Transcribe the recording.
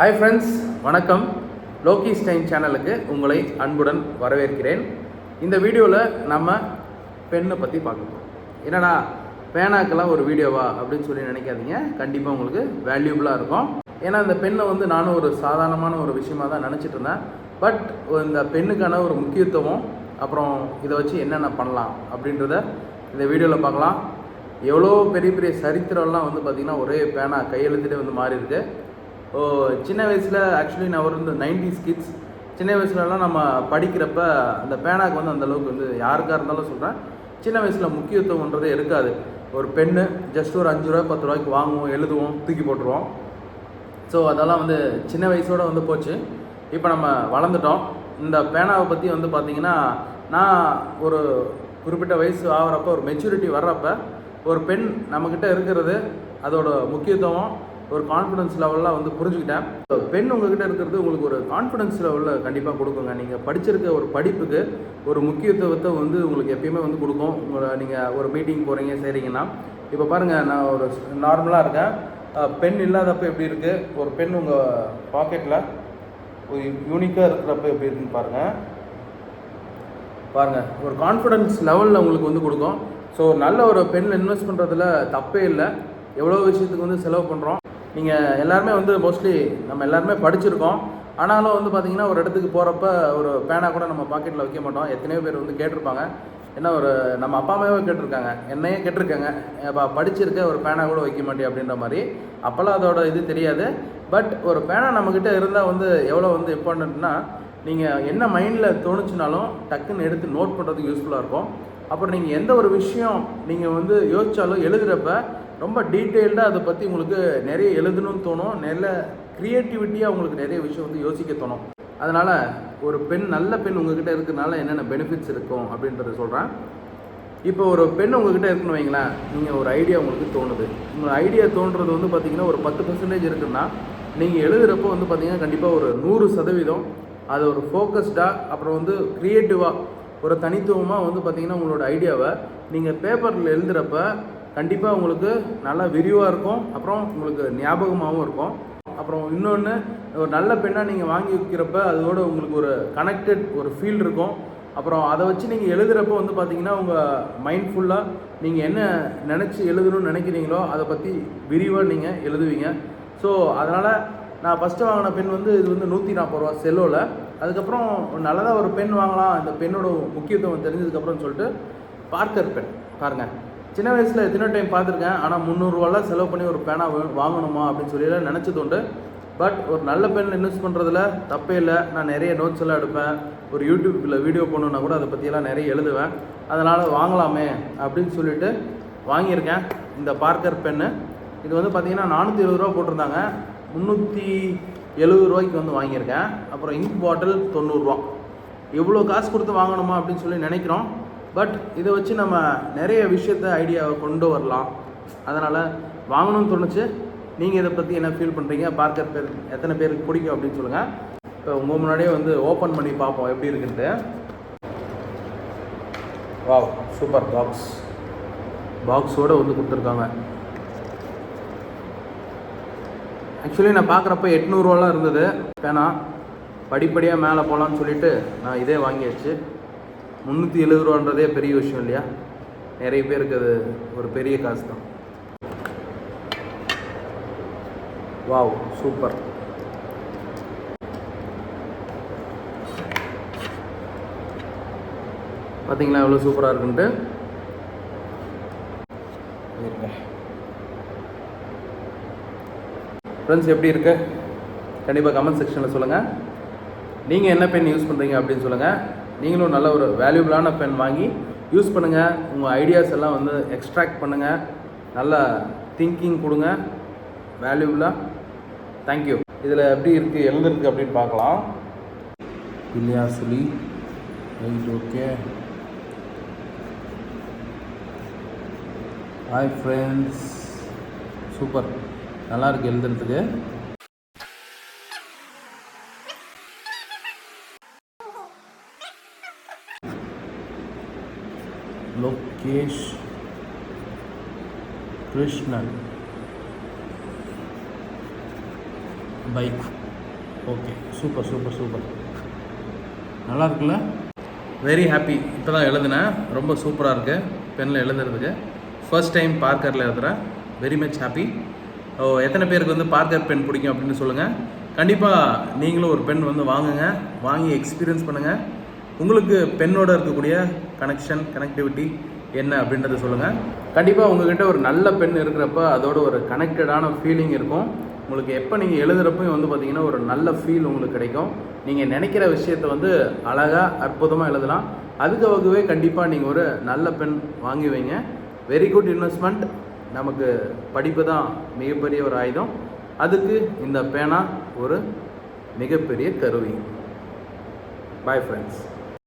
Hi friends வணக்கம். லோகி ஸ்டைன் சேனலுக்கு உங்களை அன்புடன் வரவேற்கிறேன். இந்த வீடியோவில் நம்ம பெண்ணை பற்றி பார்க்க போகிறோம் என்னடா பேனாக்கெல்லாம் ஒரு வீடியோவா அப்படின்னு சொல்லி நினைக்காதீங்க. கண்டிப்பாக உங்களுக்கு வேல்யூபிளாக இருக்கும். ஏன்னா இந்த பெண்ணை வந்து நானும் ஒரு சாதாரணமான ஒரு விஷயமாக தான் நினச்சிட்டு இருந்தேன். பட் இந்த பெண்ணுக்கான ஒரு முக்கியத்துவம் அப்புறம் இதை வச்சு என்னென்ன பண்ணலாம் அப்படின்றத இந்த வீடியோவில் பார்க்கலாம். எவ்வளோ பெரிய பெரிய சரித்திரம்லாம் வந்து பார்த்திங்கன்னா ஒரே பேனா கையெழுத்துட்டே வந்து மாறி இருக்குது சின்ன வயசில் ஆக்சுவலி நான் ஒரு இந்த நைன்டிஸ் கிட்ஸ் சின்ன வயசுலலாம் நம்ம படிக்கிறப்ப அந்த பேனாக்கு வந்து அந்தளவுக்கு வந்து யாருக்காக இருந்தாலும் சொல்கிறேன் சின்ன வயசில் முக்கியத்துவம்ன்றது இருக்காது. ஒரு பெண்ணு ஜஸ்ட் ஒரு அஞ்சு ரூபா பத்து ரூபாய்க்கு வாங்குவோம் எழுதுவோம் தூக்கி போட்டுருவோம். ஸோ அதெல்லாம் வந்து சின்ன வயசோட வந்து போச்சு. இப்போ நம்ம வளர்ந்துட்டோம். இந்த பேனாவை பற்றி வந்து பார்த்திங்கன்னா நான் ஒரு குறிப்பிட்ட வயசு ஆகிறப்ப ஒரு மெச்சூரிட்டி வர்றப்ப ஒரு பெண் நம்மக்கிட்ட இருக்கிறது அதோட முக்கியத்துவம் ஒரு கான்ஃபிடன்ஸ் லெவலில் வந்து புரிஞ்சுக்கிட்டேன். இப்போ பெண் உங்ககிட்ட இருக்கிறது உங்களுக்கு ஒரு கான்ஃபிடன்ஸ் லெவலில் கண்டிப்பாக கொடுக்குங்க. நீங்கள் படிச்சிருக்க ஒரு படிப்புக்கு ஒரு முக்கியத்துவத்தை வந்து உங்களுக்கு எப்பயுமே வந்து கொடுக்கும். உங்களை நீங்கள் ஒரு மீட்டிங் போகிறீங்க செய்கிறீங்கன்னா இப்போ பாருங்கள் நான் ஒரு நார்மலாக இருக்கேன். பெண் இல்லாதப்ப எப்படி இருக்குது ஒரு பெண் உங்கள் பாக்கெட்டில் ஒரு யூனிக்காக இருக்கிறப்ப எப்படி இருக்குன்னு பாருங்கள் பாருங்கள் ஒரு கான்ஃபிடன்ஸ் லெவலில் உங்களுக்கு வந்து கொடுக்கும். ஸோ நல்ல ஒரு பெண்ணில் இன்வெஸ்ட் பண்ணுறதுல தப்பே இல்லை. எவ்வளோ விஷயத்துக்கு வந்து செலவு பண்ணுறோம் நீங்கள் எல்லாருமே வந்து மோஸ்ட்லி நம்ம எல்லாருமே படிச்சிருக்கோம். ஆனாலும் வந்து பார்த்திங்கன்னா ஒரு இடத்துக்கு போகிறப்ப ஒரு பேனா கூட நம்ம பாக்கெட்டில் வைக்க மாட்டோம். எத்தனையோ பேர் வந்து கேட்டிருப்பாங்க. என்ன ஒரு நம்ம அப்பா அம்மாவே கேட்டிருக்காங்க. என்னையே கேட்டிருக்காங்க. அப்போ படிச்சிருக்க ஒரு பேனா கூட வைக்க மாட்டேன் அப்படின்ற மாதிரி. அப்போல்லாம் அதோட இது தெரியாது. பட் ஒரு பேனா நம்மக்கிட்ட இருந்தால் வந்து எவ்வளோ வந்து இம்பார்ட்டண்ட்னா நீங்கள் என்ன மைண்டில் தோணுச்சுனாலும் டக்குன்னு எடுத்து நோட் பண்ணுறதுக்கு யூஸ்ஃபுல்லாக இருக்கும். அப்புறம் நீங்கள் எந்த ஒரு விஷயம் நீங்கள் வந்து யோசித்தாலும் எழுதுகிறப்ப ரொம்ப டீட்டெயில்டாக அதை பற்றி உங்களுக்கு நிறைய எழுதணும்னு தோணும். நல்ல க்ரியேட்டிவிட்டியாக உங்களுக்கு நிறைய விஷயம் வந்து யோசிக்க தோணும். அதனால் ஒரு பெண் நல்ல பெண் உங்ககிட்ட இருக்கிறனால என்னென்ன பெனிஃபிட்ஸ் இருக்கும் அப்படின்றத சொல்கிறேன் இப்போ ஒரு பெண் உங்ககிட்ட இருக்குன்னு வைங்களேன் நீங்கள் ஒரு ஐடியா உங்களுக்கு தோணுது. உங்கள் ஐடியா தோன்றது வந்து பார்த்தீங்கன்னா ஒரு பத்து பர்சன்டேஜ் இருக்குன்னா நீங்கள் எழுதுகிறப்போ வந்து பார்த்தீங்கன்னா கண்டிப்பாக ஒரு நூறு சதவீதம். அது ஒரு ஃபோக்கஸ்டாக அப்புறம் வந்து க்ரியேட்டிவாக ஒரு தனித்துவமாக வந்து பார்த்திங்கன்னா உங்களோட ஐடியாவை நீங்கள் பேப்பரில் எழுதுகிறப்ப கண்டிப்பாக உங்களுக்கு நல்லா விரிவாக இருக்கும். அப்புறம் உங்களுக்கு ஞாபகமாகவும் இருக்கும். அப்புறம் இன்னொன்று ஒரு நல்ல பெண்ணாக நீங்கள் வாங்கி வைக்கிறப்ப அதோட உங்களுக்கு ஒரு கனெக்டட் ஒரு ஃபீல் இருக்கும். அப்புறம் அதை வச்சு நீங்கள் எழுதுகிறப்ப வந்து பார்த்தீங்கன்னா உங்கள் மைண்ட் ஃபுல்லாக நீங்கள் என்ன நினச்சி எழுதணும்னு நினைக்கிறீங்களோ அதை பற்றி விரிவாக நீங்கள் எழுதுவீங்க. ஸோ அதனால் நான் ஃபஸ்ட்டு வாங்கின பென் வந்து இது வந்து நூற்றி நாற்பது ரூபா செல்லோவில் அதுக்கப்புறம் நல்லதாக ஒரு பென் வாங்கலாம். அந்த பெண்ணோட முக்கியத்துவம் தெரிஞ்சதுக்கப்புறம் சொல்லிட்டு பார்க்கர் பென் பாருங்கள் சின்ன வயசில் எத்தனை டைம் பார்த்துருக்கேன். ஆனால் முந்நூறுரூவாலாம் செலவு பண்ணி ஒரு பேனா வாங்கணுமா அப்படின்னு சொல்லி நினச்சது உண்டு. பட் ஒரு நல்ல பென் இன்வெஸ்ட் பண்ணுறதுல தப்பே இல்லை. நான் நிறைய நோட்ஸ் எல்லாம் எடுப்பேன். ஒரு யூடியூப்பில் வீடியோ போடணுன்னா கூட அதை பற்றியெல்லாம் நிறைய எழுதுவேன். அதனால் வாங்கலாமே அப்படின்னு சொல்லிட்டு வாங்கியிருக்கேன் இந்த பார்க்கர் பென்னு இது வந்து பார்த்திங்கன்னா நானூற்றி எழுபது ரூபா போட்டிருந்தாங்க. முந்நூற்றி எழுபது ரூபாய்க்கு வந்து வாங்கியிருக்கேன். அப்புறம் இங்க் பாட்டில் தொண்ணூறுரூவா எவ்வளோ காசு கொடுத்து வாங்கணுமா அப்படின்னு சொல்லி நினைக்கிறோம். பட் இதை வச்சு நம்ம நிறைய விஷயத்த ஐடியாவை கொண்டு வரலாம். அதனால் வாங்கணும்னு தோணுச்சு. நீங்கள் இதை பற்றி என்ன ஃபீல் பண்ணுறீங்க பார்க்கற பேர் எத்தனை பேருக்கு பிடிக்கும் அப்படின்னு சொல்லுங்கள் இப்போ உங்கள் முன்னாடியே வந்து ஓப்பன் பண்ணி பார்ப்போம். எப்படி இருக்குன்ட்டு. வாவ் சூப்பர் பாக்ஸ் பாக்ஸோடு வந்து கொடுத்துருக்காங்க. ஆக்சுவலி நான் பார்க்குறப்ப எட்நூறுவாலாம் இருந்தது. பேனா படிப்படியாக மேலே போகலான்னு சொல்லிட்டு நான் இதே வாங்கியாச்சு. முந்நூற்றி எழுபது ரூபான்றதே பெரிய விஷயம் இல்லையா? நிறைய பேருக்கு அது ஒரு பெரிய காசு தான் வாவ் சூப்பர். பார்த்தீங்களா எவ்வளோ சூப்பராக இருக்குன்ட்டு? ஃப்ரெண்ட்ஸ் எப்படி இருக்கு? கண்டிப்பாக கமெண்ட் செக்ஷனில் சொல்லுங்கள் நீங்கள் என்ன பென் யூஸ் பண்ணுறீங்க அப்படின்னு சொல்லுங்கள் நீங்களும் நல்ல ஒரு வேல்யூபிளான பென் வாங்கி யூஸ் பண்ணுங்கள் உங்கள் ஐடியாஸ் எல்லாம் வந்து எக்ஸ்ட்ராக்ட் பண்ணுங்கள் நல்ல திங்கிங் கொடுங்க. வேல்யூபிளாக தேங்க்யூ இதில் எப்படி இருக்குது எழுதுருக்கு அப்படின்னு பார்க்கலாம். இல்லையா சொல்லி right okay hi friends super நல்லா இருக்குது எழுதுறதுக்கு. Lokesh Krishnan. Bike. Okay super super super. நல்லா இருக்குல்ல? வெரி ஹாப்பி இப்போ தான் எழுதுனேன். ரொம்ப சூப்பராக இருக்குது பெனில் எழுதுறதுக்கு. ஃபர்ஸ்ட் டைம் பார்க்கரில் எழுதுகிறேன் வெரி மச் ஹாப்பி ஓ எத்தனை பேருக்கு வந்து பார்க்கர் பென் பிடிக்கும் அப்படின்னு சொல்லுங்கள் கண்டிப்பாக நீங்களும் ஒரு பென் வந்து வாங்குங்க. வாங்கி எக்ஸ்பீரியன்ஸ் பண்ணுங்கள் உங்களுக்கு பெண்ணோட இருக்கக்கூடிய கனெக்ஷன் கனெக்டிவிட்டி என்ன அப்படின்றத சொல்லுங்கள் கண்டிப்பாக உங்ககிட்ட ஒரு நல்ல பெண் இருக்கிறப்ப அதோட ஒரு கனெக்டடான ஃபீலிங் இருக்கும். உங்களுக்கு எப்போ நீங்கள் எழுதுகிறப்பையும் வந்து பார்த்தீங்கன்னா ஒரு நல்ல ஃபீல் உங்களுக்கு கிடைக்கும். நீங்கள் நினைக்கிற விஷயத்த வந்து அழகாக அற்புதமாக எழுதலாம். அதுக்கு வகுவே கண்டிப்பாக நீங்கள் ஒரு நல்ல பெண் வாங்கி வைங்க. வெரி குட் இன்வெஸ்ட்மெண்ட் நமக்கு படிப்பு தான் மிகப்பெரிய ஒரு ஆயுதம். அதுக்கு இந்த பேனா ஒரு மிகப்பெரிய கருவி. Bye friends